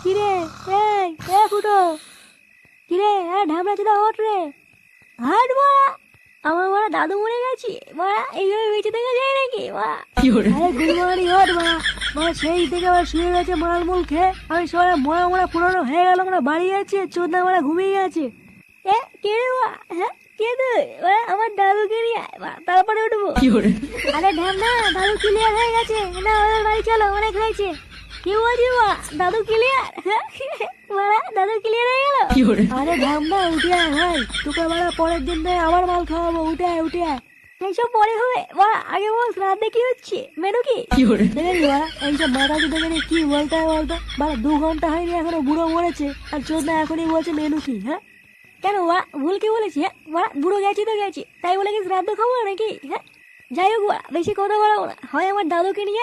কিরে? এই এ ফুটো। কিরে? এ ঢামড়া চুদা রে। হাট মারা। আমার মারা দাদু মরে গেছে। মারা এইভাবে বেঁচে থেকে যায় নাকি? মারা আরে গুড মর্নিং হট মারা মারা সেই থেকে আবার শুয়ে গেছে মারাল মুল খেয়ে। আমি সবাই মরা মরা পুরনো হয়ে গেল আমরা বাড়ি যাচ্ছি চোদ্দা মারা ঘুমিয়ে গেছে। এ কে রে মা? হ্যাঁ কে তুই? মারা আমার দাদুকে নিয়ে তারপরে উঠবো। আরে ঢ্যামনা দাদু ক্লিয়ার হয়ে গেছে। না বাড়ি চলো অনেক হয়েছে। কি বলছি দাদু ক্লিয়ার দাদু ক্লিয়ার হয়ে গেল আরে ঢ্যামনা উঠে আয় ভাই তোকে মারা পরের দিন আবার মাল খাওয়াবো উঠে আয় উঠে আয় এইসব পরে হবে মা আগে বল রাতে কি হচ্ছে মেনু এইসব বলতে হয় বলতো মানে দু ঘণ্টা হয়নি এখনও বুড়ো মরেছে আর চোদ্দা এখনই বলছে মেনু কি হ্যাঁ কেন মা ভুল কি বলেছি হ্যাঁ বুড়ো গেছি তো গেছি তাই বলে কি শ্রাদ্ধ খাব নাকি হ্যাঁ যাই হোক বেশি কথা বলাবো না হয় আমার দাদুকে নিয়ে